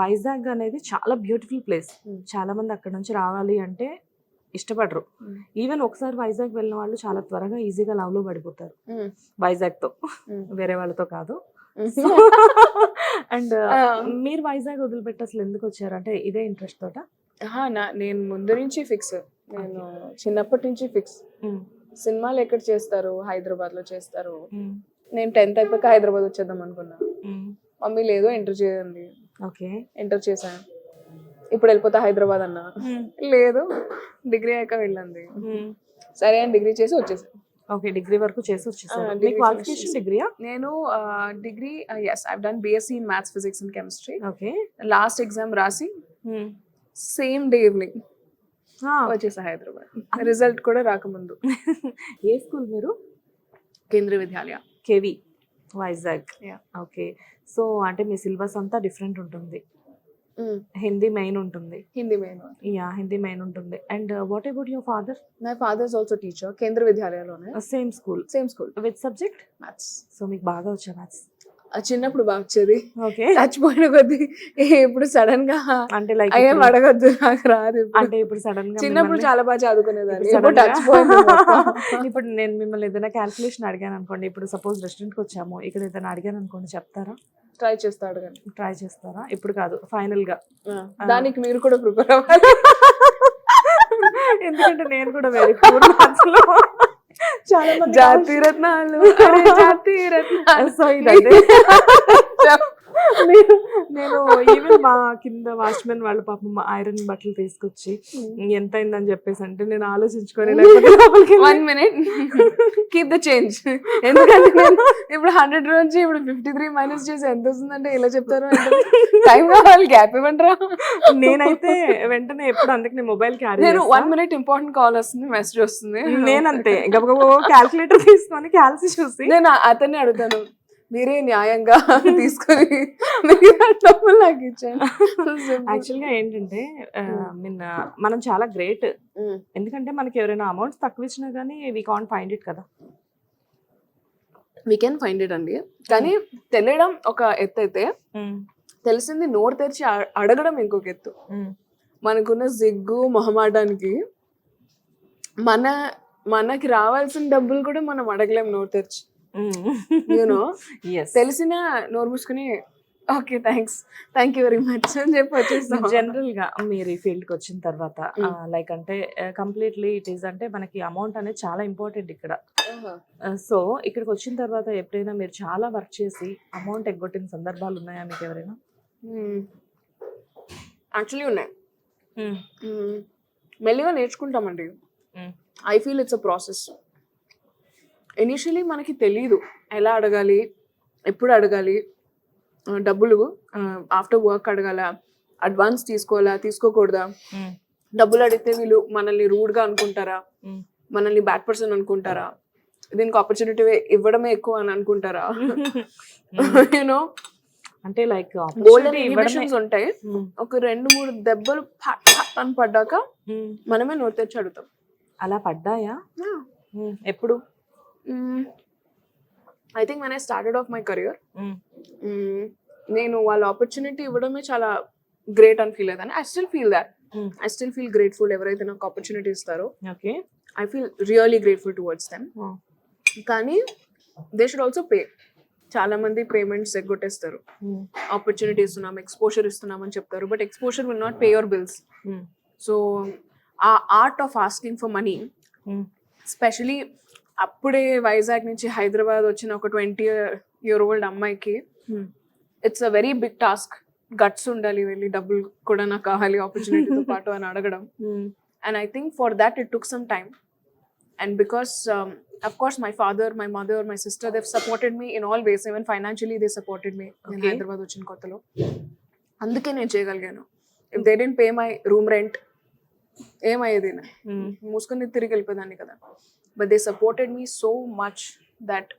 వైజాగ్ అనేది చాలా beautiful place. చాలా మంది అక్కడ నుంచి రావాలి అంటే ఇష్టపడరు. ఈవెన్ ఒకసారి వైజాగ్ వెళ్ళిన వాళ్ళు చాలా త్వరగా ఈజీగా లవ్లో పడిపోతారు. వైజాగ్తో. వేరే వాళ్ళతో కాదు. అండ్. మీరు వైజాగ్ వదిలిపెట్టి అసలు ఎందుకు వచ్చారు? అంటే ఇదే ఇంట్రెస్ట్ తోట? నేను ముందు నుంచి ఫిక్స్. నేను చిన్నప్పటి నుంచి ఫిక్స్. సినిమాలు ఎక్కడ చేస్తారు? హైదరాబాద్లో చేస్తారు నేను టెన్త్ అయిపోయాక హైదరాబాద్ వచ్చేద్దాం అనుకున్నా. మమ్మీ లేదు ఎంటర్ చేయండి. ఓకే. ఎంటర్ చేశాను ఇప్పుడు వెళ్ళిపోతా హైదరాబాద్ అన్న. లేదు డిగ్రీ అయ్యాక వెళ్ళండి సరే అని డిగ్రీ చేసి వచ్చేసాను ఓకే డిగ్రీ వరకు చేసి చేసి- డిగ్రీయా? నేను degree yes I done BSc in maths physics and chemistry okay. Last exam రాసి సేమ్ డే ఈవినింగ్ వచ్చేసా హైదరాబాద్. రిజల్ట్ కూడా రాకముందు. ఏ స్కూల్ మీరు? Kendriya Vidyalaya. KV. Vizag. Okay. So అంటే మీ సిలబస్ అంతా డిఫరెంట్ ఉంటుంది. హిందీ మెయిన్ ఉంటుంది. Hindi main. Yeah Hindi main ఉంటుంది. And what about your father my father is also teacher కేంద్ర విద్యాలయలోనే same school same school with subject maths so మీకు బాగా వచ్చా మ్యాథ్స్ చిన్నప్పుడు బాగా వచ్చేది. ఓకే. చచ్చిపోయిన కొద్దీ ఇప్పుడు సడన్గా అంటే లైక్ అయ్యేం అడగద్దు నాకు రాదు. అంటే ఇప్పుడు సడన్గా చిన్నప్పుడు చాలా బాగా చదువుకునేదాన్ని. ఇప్పుడు నేను మిమ్మల్ని ఏదైనా క్యాల్కులేషన్ అడిగాను అనుకోండి ఇప్పుడు సపోజ్ రెస్టారెంట్కి వచ్చాము ఇక్కడ ఏదైనా అడిగాను అనుకోండి చెప్తారా? ట్రై చేస్తాడు కానీ. ట్రై చేస్తారా? ఇప్పుడు కాదు ఫైనల్గా. దానికి మీరు కూడా ప్రిపేర్ అవ్వాలి. ఎందుకంటే నేను కూడా వెరీ పూర్లో. చాలా మంది జాతి రత్నాలు. జాతి రత్నాలు. సో ఇదంటే నేను నేను ఈవెన్ మా కింద వాచ్మెన్ వాళ్ళు పాపం మా ఐరన్ బట్టలు తీసుకొచ్చి ఎంత అయిందని చెప్పేసి అంటే నేను ఆలోచించుకొని లోపలికి వెళ్ళి- one minute keep the change ఎందుకంటే నేను ఇప్పుడు హండ్రెడ్ నుంచి ఇప్పుడు ఫిఫ్టీ త్రీ మైనస్ చేసి ఎంత వస్తుందంటే ఇలా చెప్తారు టైం కావాలి గ్యాప్ ఇవ్వండిరా. నేనైతే వెంటనే ఎప్పుడు అందుకే నేను మొబైల్ క్యారీ నేను వన్ మినిట్ ఇంపార్టెంట్ కాల్ వస్తుంది మెసేజ్ వస్తుంది. నేనంతే. గబగబో క్యాల్కులేటర్ తీసుకొని క్యాల్సి చూసి. నేను అతన్ని అడుగుతాను మీరే న్యాయంగా తీసుకొని డబ్బులు నాకు ఇచ్చాను యాక్చువల్ గా ఏంటంటే మీన్ మనం చాలా గ్రేట్. ఎందుకంటే మనకి ఎవరైనా అమౌంట్స్ తక్కువ ఇచ్చినా కానీ వీ కాంట్ ఫైండ్ ఇట్ కదా. వీ కెన్ ఫైండ్ ఇట్ అండి. కానీ తెలియడం ఒక ఎత్తు అయితే తెలిసింది నోరు తెరిచి అడగడం ఇంకొక ఎత్తు. మనకున్న సిగ్గు మొహమాటానికి మన మనకి రావాల్సిన డబ్బులు కూడా మనం అడగలేం నోరు తెరిచి. యూనో ఎస్ తెలిసిన నోరు మూసుకుని okay thanks thank you very much అని చెప్పి వచ్చేస్తాం. జనరల్గా మీరు ఈ ఫీల్డ్కి వచ్చిన తర్వాత లైక్ అంటే కంప్లీట్లీ ఇట్ ఈస్ అంటే మనకి అమౌంట్ అనేది చాలా ఇంపార్టెంట్ ఇక్కడ. సో ఇక్కడికి వచ్చిన తర్వాత ఎప్పుడైనా మీరు చాలా వర్క్ చేసి అమౌంట్ ఎగ్గొట్టిన సందర్భాలు ఉన్నాయా మీకు ఎవరైనా? యాక్చువల్లీ ఉన్నాయి. మ్మ్. మెల్లిగా నేర్చుకుంటామండి. Mm. I feel it's a process initially మనకి తెలియదు ఎలా అడగాలి? ఎప్పుడు అడగాలి? డబ్బులు ఆఫ్టర్ వర్క్ అడగాల? అడ్వాన్స్ తీసుకోవాలా? తీసుకోకూడదా? డబ్బులు అడిగితే వీళ్ళు మనల్ని రూడ్గా అనుకుంటారా. మనల్ని బ్యాడ్ పర్సన్ అనుకుంటారా? దీనికి ఆపర్చునిటీ ఇవ్వడమే ఎక్కువ అని అనుకుంటారా? యూనో అంటే లైక్ గోల్డెన్ ఇన్హిబిషన్స్ ఉంటాయి. ఒక రెండు మూడు దెబ్బలు అని పడ్డాక మనమే నోరు తెచ్చి అడుగుతాం. అలా పడ్డాయా. ఎప్పుడు? ఐ థింక్ మన స్టార్టెడ్ ఆఫ్ మై కెరియర్ నేను వాళ్ళ ఆపర్చునిటీ ఇవ్వడమే చాలా గ్రేట్ అని ఫీల్ అవుతాను I still feel that Mm. I still feel grateful ఎవరైతే నాకు ఆపర్చునిటీ ఇస్తారో. Okay I feel really grateful towards them. కానీ దే షుడ్ ఆల్సో పే చాలా మంది పేమెంట్స్ ఎగ్గొట్టేస్తారు ఆపర్చునిటీ ఇస్తున్నాం ఎక్స్పోజర్ ఇస్తున్నాం అని చెప్తారు. But exposure will not pay your bills so uh art of asking for money specially అప్పుడే వైజాగ్ నుంచి హైదరాబాద్ వచ్చిన ఒక ట్వంటీ ఇయర్ ఓల్డ్ అమ్మాయికి it's a very big task guts ఉండాలి వెళ్ళి డబ్బులు కూడా నాకు కావాలి ఆపర్చునిటీతో పాటు అని అడగడం. And I think for that it took some time and because of course my father my mother my sister they supported me in all ways even financially they supported me నేను. హైదరాబాద్ వచ్చిన కొత్తలో. అందుకే నేను చేయగలిగాను. If they didn't pay my room rent ఏమయ్యేది? మూసుకొని తిరిగి వెళ్ళిపోయేదాన్ని కదా. But they supported me so much that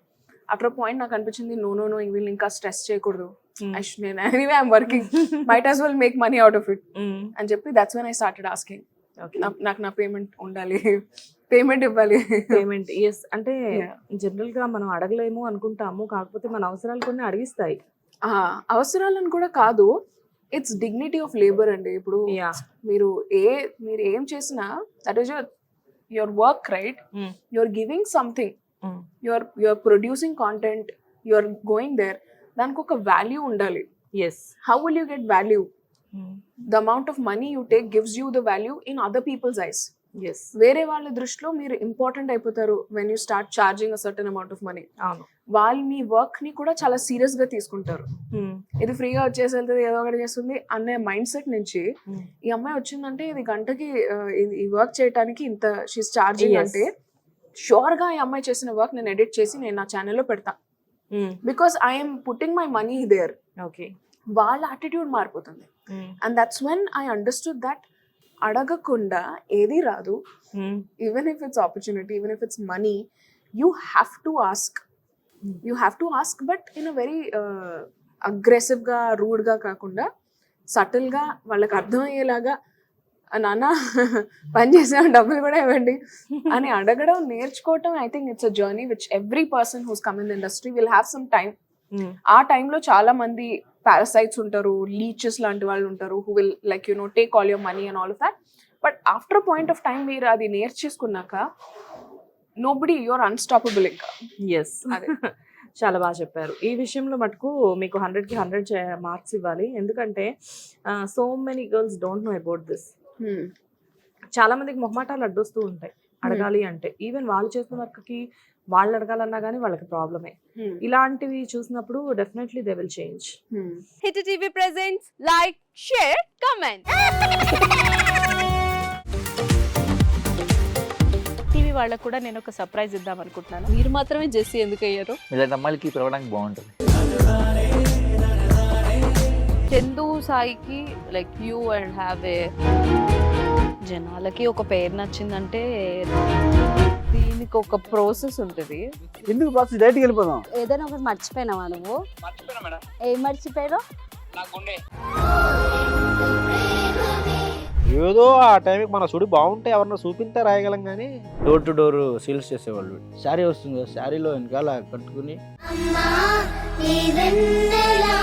after point నాకు అనిపించింది నో నో నో వీళ్ళు ఇంకా స్ట్రెస్ చేయకూడదు. Should- నేను anyway working might as well make money out of it అని చెప్పి that's when I started asking నాకు నా పేమెంట్ ఉండాలి. పేమెంట్ ఇవ్వాలి. పేమెంట్ ఎస్ అంటే. జనరల్గా మనం అడగలేము అనుకుంటాము. కాకపోతే మన అవసరాలు కొన్ని అడిగిస్తాయి. అవసరాలను కూడా కాదు. ఇట్స్ డిగ్నిటీ ఆఫ్ లేబర్ అండి. ఇప్పుడు మీరు ఏ మీరు ఏం చేసినా that is your your work right Mm. Your giving something your your producing content your going there దానికి ఒక వాల్యూ ఉండాలి. Yes how will you get value the amount of money you take gives you the value in other peoples eyes yes వేరే వాళ్ళ దృష్టిలో మీరు important అయిపోతారు when you start charging a certain amount of money వాళ్ళు మీ వర్క్ని కూడా చాలా సీరియస్గా తీసుకుంటారు. ఇది ఫ్రీగా వచ్చేసి వెళ్తుంది ఏదో ఒకటి చేస్తుంది అనే మైండ్ సెట్ నుంచి ఈ అమ్మాయి వచ్చిందంటే ఇది గంటకి ఈ వర్క్ చేయడానికి ఇంత షీస్ Yes. అంటే షూర్గా ఈ అమ్మాయి చేసిన వర్క్ నేను ఎడిట్ చేసి నేను నా ఛానల్లో పెడతా. Because I'm putting my money there okay వాళ్ళ యాటిట్యూడ్ మారిపోతుంది. And that's when I understood that అడగకుండా ఏది రాదు. Even if it's opportunity even if it's money you have to ask you have to ask but in a very అగ్రెసివ్గా రూడ్గా కాకుండా సటిల్గా వాళ్ళకి అర్థమయ్యేలాగా "ఆ, నాన్న పని చేసాం డబ్బులు కూడా ఇవ్వండి. అని అడగడం నేర్చుకోవటం I think it's a journey which every person who's come in industry will have some time ఆ టైంలో చాలా మంది పారాసైట్స్ ఉంటారు లీచెస్ లాంటి వాళ్ళు ఉంటారు who will like you know take all your money and all of that but after point of time మీరు అది నేర్చేసుకున్నాక నో బడి యువర్ అన్స్టాపబుల్ ఇంకా. ఎస్ అదే. చాలా బాగా చెప్పారు. ఈ విషయంలో మటుకు మీకు హండ్రెడ్కి హండ్రెడ్ మార్క్స్ ఇవ్వాలి. ఎందుకంటే so many girls don't know about this చాలా మందికి మొహమాటాలు అడ్డొస్తూ ఉంటాయి. అడగాలి అంటే. ఈవెన్ వాళ్ళు చేసిన వర్క్కి వాళ్ళు అడగాలన్నా కానీ వాళ్ళకి ప్రాబ్లమే. ఇలాంటివి చూసినప్పుడు definitely they will change. Hit TV presents like share comment. TV వాళ్ళకు కూడా నేను ఒక సర్ప్రైజ్ ఇద్దాం అనుకుంటున్నాను. మీరు మాత్రమే జెస్సీ ఎందుకు అయ్యారు ఇలాంటి అమ్మాయిలకి పిలవడానికి బాగుంటుంది. చందు సాయికి లైక్ యూ అండ్ హ్యావ్ ఏ జనాలకి ఒక పేరు నచ్చిందంటే దీనికి ఒక ప్రాసెస్ ఉంటుంది. ఎందుకు ప్రాసెస్ డైరెక్ట్కి వెళ్ళిపోదాం. ఏదైనా ఒకటి మర్చిపోయినావా నువ్వు? ఏం మర్చిపోయావు ఏదో ఆ టైంకి మన సుడి బాగుంటే ఎవరన్నా చూపింటే రాయగలం కానీ డోర్ టు డోర్ సేల్స్ చేసేవాళ్ళు. శారీ వస్తుంది కదా శారీలో వెనకాల కట్టుకుని. అమ్మా నీ వెన్నెలా?